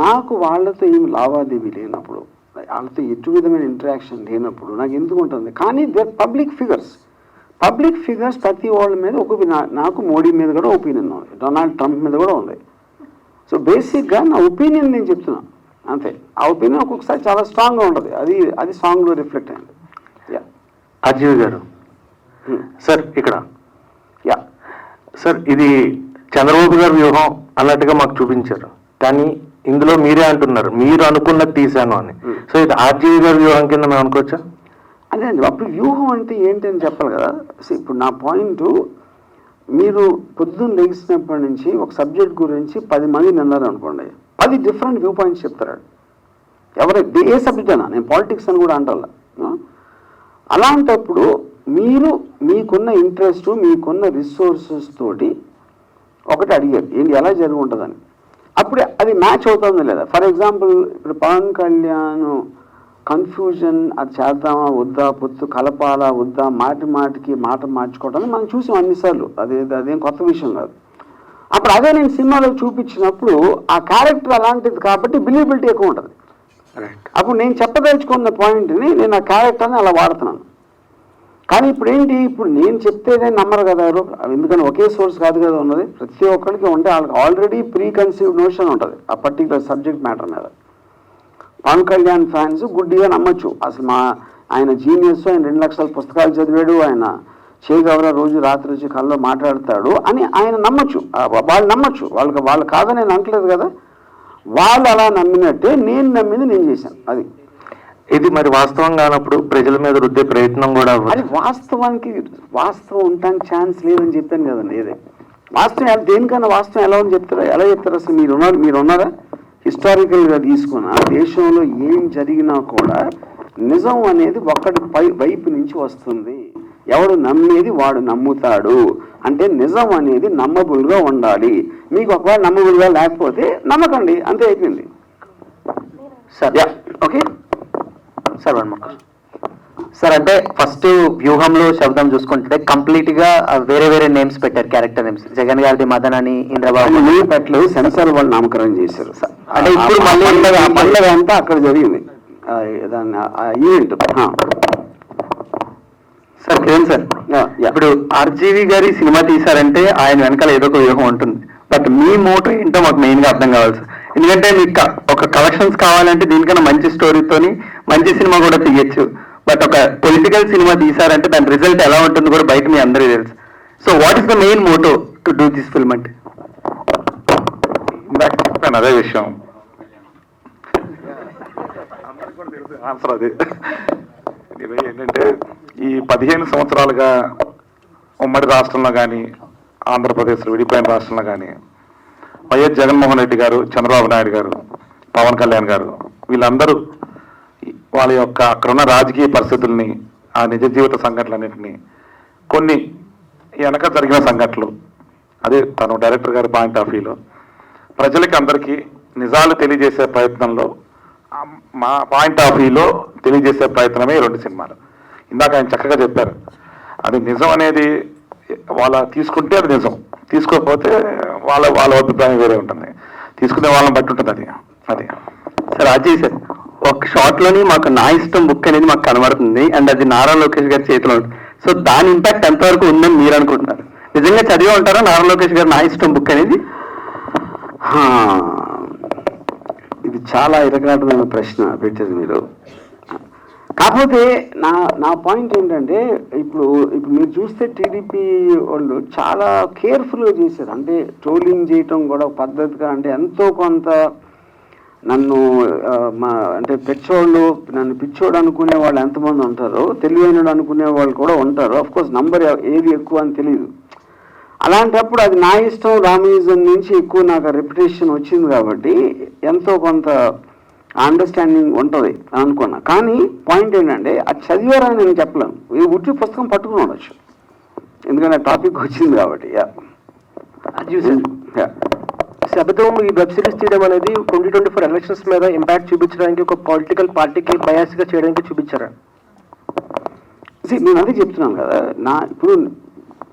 నాకు వాళ్ళతో ఏమి లావాదేవీ లేనప్పుడు వాళ్ళతో ఎటు విధమైన ఇంటరాక్షన్ లేనప్పుడు నాకు ఎందుకు ఉంటుంది కానీ they public figures public figures ప్రతి వాళ్ళ మీద ఒక నాకు మోడీ మీద కూడా ఒపీనియన్ ఉంది డొనాల్డ్ ట్రంప్ మీద కూడా ఉంది సో బేసిక్గా నా ఒపీనియన్ నేను చెప్తున్నా అంతే ఆ ఒపీనియన్ ఒక్కొక్కసారి చాలా స్ట్రాంగ్గా ఉంటుంది అది అది సాంగ్లో రిఫ్లెక్ట్ అయింది యా అజీవ్ గారు సార్ hmm. ఇక్కడ యా సార్ ఇది చంద్రబాబు గారి వ్యూహం అన్నట్టుగా మాకు చూపించారు కానీ ఇందులో మీరే అంటున్నారు మీరు అనుకున్నది తీసాను అని సో ఇది ఆర్జీవి గారి వ్యూహం కింద మేము అనుకోవచ్చా అదే అండి అప్పుడు వ్యూహం అంటే ఏంటి అని చెప్పాలి కదా ఇప్పుడు నా పాయింట్ మీరు పొద్దున్న లెగిసినప్పటి నుంచి ఒక సబ్జెక్ట్ గురించి పది మంది నిన్నారు అనుకోండి పది డిఫరెంట్ వ్యూ పాయింట్స్ చెప్తారు ఎవరు ఏ సబ్జెక్ట్ అయినా నేను పాలిటిక్స్ అని కూడా అంటా అలాంటప్పుడు మీరు మీకున్న ఇంట్రెస్ట్ మీకున్న రిసోర్సెస్ తోటి ఒకటి అడిగారు ఏంటి ఎలా జరుగుంటుందని అప్పుడు అది మ్యాచ్ అవుతుంది లేదా ఫర్ ఎగ్జాంపుల్ ఇప్పుడు పవన్ కళ్యాణ్ కన్ఫ్యూజన్ అది చేద్దామా వద్దా పొత్తు కలపాలా వద్దా మాటి మాటికి మాట మార్చుకోవడం మనం చూసాం అన్నిసార్లు అదే అదేం కొత్త విషయం కాదు అప్పుడు అదే నేను సినిమాలో చూపించినప్పుడు ఆ క్యారెక్టర్ అలాంటిది కాబట్టి బిలీబిలిటీ ఎక్కువ ఉంటుంది అప్పుడు నేను చెప్పదలుచుకున్న పాయింట్ని నేను ఆ క్యారెక్టర్ని అలా వాడుతున్నాను కానీ ఇప్పుడు ఏంటి ఇప్పుడు నేను చెప్తేనే నమ్మరు కదా ఎందుకంటే ఒకే సోర్స్ కాదు కదా ఉన్నది ప్రతి ఒక్కరికి ఉంటే వాళ్ళకి ఆల్రెడీ ప్రీ కన్సీవ్డ్ నోషన్ ఉంటుంది ఆ పర్టికులర్ సబ్జెక్ట్ మ్యాటర్ మీద పవన్ కళ్యాణ్ ఫ్యాన్స్ గుడ్డిగా నమ్మచ్చు అసలు మా ఆయన జీనియస్ ఆయన రెండు లక్షల పుస్తకాలు చదివాడు ఆయన చేయగవర రోజు రాత్రి వచ్చి కళ్ళలో మాట్లాడతాడు అని ఆయన నమ్మచ్చు వాళ్ళు నమ్మచ్చు వాళ్ళకి వాళ్ళు కాదని నేను అనట్లేదు కదా వాళ్ళు అలా నమ్మినట్టే నేను నమ్మింది నేను చేశాను అది ఇది మరి వాస్తవం కానప్పుడు ప్రజల మీద రుద్దే ప్రయత్నం కూడా అది వాస్తవానికి వాస్తవం ఉండడానికి ఛాన్స్ లేదని చెప్పాను కదండి ఏదే వాస్తవం దేనికన్నా వాస్తవం ఎలా అని చెప్తారా ఎలా చెప్తారు అసలు మీరు ఉన్నారు మీరు ఉన్నారా హిస్టారికల్గా తీసుకున్న దేశంలో ఏం జరిగినా కూడా నిజం అనేది ఒక్కటి పై వైపు నుంచి వస్తుంది ఎవడు నమ్మేది వాడు నమ్ముతాడు అంటే నిజం అనేది నమ్మబుల్గా ఉండాలి మీకు ఒకవేళ నమ్మబుల్గా లేకపోతే నమ్మకండి అంతే అయిపోయింది సరే okay sir one more sir అంటే ఫస్ట్ వ్యూహంలో శబ్దం చూసుకుంటే కంప్లీట్ గా వేరే వేరే నేమ్స్ పెట్టారు క్యారెక్టర్ నేమ్స్ జగన్ గారిది మదన్ అని ఇంద్రబాబు పెట్టలు సెన్సార్ వాళ్ళు నామకరణం చేశారు అంటే ఇప్పుడు పండుగ అంతా అక్కడ జరిగింది దాన్ని ఈవెంట్ సార్ కిరణ్ సార్ ఇప్పుడు ఆర్జీవి గారి సినిమా తీశారంటే ఆయన వెనకాల ఏదో ఒక వ్యూహం ఉంటుంది బట్ మీ మోటో ఏంటో మాకు మెయిన్గా అర్థం కావాలి సార్ ఎందుకంటే మీకు ఒక కలెక్షన్స్ కావాలంటే దీనికన్నా మంచి స్టోరీతోని మంచి సినిమా కూడా తీయచ్చు బట్ ఒక పొలిటికల్ సినిమా తీసారంటే దాని రిజల్ట్ ఎలా ఉంటుంది కూడా బయట మీ అందరికీ తెలుసు so what is the main motto to do this film అంటే అదే విషయం ఆన్సర్ అది ఏంటంటే ఈ పదిహేను సంవత్సరాలుగా ఉమ్మడి రాష్ట్రంలో కానీ ఆంధ్రప్రదేశ్లో విడిపోయిన రాష్ట్రంలో కానీ వైఎస్ జగన్మోహన్ రెడ్డి గారు చంద్రబాబు నాయుడు గారు పవన్ కళ్యాణ్ గారు వీళ్ళందరూ వాళ్ళ యొక్క అక్కడున్న రాజకీయ పరిస్థితుల్ని ఆ నిజ జీవిత సంఘటనలన్నింటినీ కొన్ని వెనక జరిగిన సంఘటనలు అదే తను డైరెక్టర్ గారి పాయింట్ ఆఫ్ వ్యూలో ప్రజలకి అందరికీ నిజాలు తెలియజేసే ప్రయత్నంలో మా పాయింట్ ఆఫ్ వ్యూలో తెలియజేసే ప్రయత్నమే రెండు సినిమాలు ఇందాక ఆయన చక్కగా చెప్పారు అది నిజం అనేది వాళ్ళ తీసుకుంటే అది నిజం తీసుకోకపోతే వాళ్ళ వాళ్ళ అభిప్రాయం వేరే ఉంటుంది తీసుకునే వాళ్ళని బట్టి ఉంటుంది అది అది సార్ అజయ్ సార్ ఒక షాట్లోని మాకు నా ఇష్టం బుక్ అనేది మాకు కనబడుతుంది అండ్ అది నారా లోకేష్ గారి చేతిలో ఉంటుంది సో దాని ఇంపాక్ట్ ఎంతవరకు ఉందని మీరు అనుకుంటున్నారు నిజంగా చదివి ఉంటారా నారా లోకేష్ గారు నా ఇష్టం బుక్ అనేది ఇది చాలా ఇరగాటమైన ప్రశ్న పెట్టారు మీరు కాకపోతే నా నా పాయింట్ ఏంటంటే ఇప్పుడు ఇప్పుడు మీరు చూస్తే టీడీపీ వాళ్ళు చాలా కేర్ఫుల్గా చేశారు అంటే ట్రోలింగ్ చేయటం కూడా పద్ధతిగా అంటే ఎంతో కొంత నన్ను మా అంటే పిచ్చోళ్ళు నన్ను పిచ్చోడు అనుకునే వాళ్ళు ఎంతమంది ఉంటారో తెలివైనడు అనుకునే వాళ్ళు కూడా ఉంటారు అఫ్ కోర్స్ నంబర్ ఏది ఎక్కువ అని తెలియదు అలాంటప్పుడు అది నా ఇష్టం రామేజన్ నుంచి ఎక్కువ నాకు రెప్యుటేషన్ వచ్చింది కాబట్టి ఎంతో కొంత అండర్స్టాండింగ్ ఉంటుంది అని అనుకున్నా కానీ పాయింట్ ఏంటంటే అది చదివారని నేను చెప్పలేను ఈ ఉట్టి పుస్తకం పట్టుకుని ఉండొచ్చు ఎందుకంటే టాపిక్ వచ్చింది కాబట్టి యా అది యా ఈ వెబ్ సిరీస్ చేయడం అనేది ట్వంటీ ట్వంటీ ఫోర్ ఎలక్షన్స్ మీద ఇంపాక్ట్ చూపించడానికి ఒక పొలిటికల్ పార్టీకి బయాస్గా చేయడానికి చూపించారా నేను అదే చెప్తున్నాను కదా నా ఇప్పుడు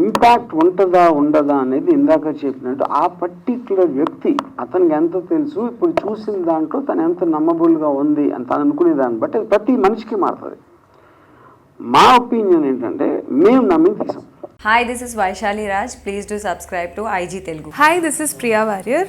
ఇంపాక్ట్ ఉంటుందా ఉండదా అనేది ఇందాక చెప్పినట్టు ఆ పర్టిక్యులర్ వ్యక్తి అతనికి ఎంత తెలుసు ఇప్పుడు చూసిన దాంట్లో తను ఎంత నమ్మబుల్గా ఉంది అని తను అనుకునే దాన్ని బట్టి ప్రతి మనిషికి మారుతుంది మా ఒపీనియన్ ఏంటంటే మేము నమ్మి తీసాం hi this is Vaishali Raj please do subscribe to IG Telugu hi this is Priya Warrier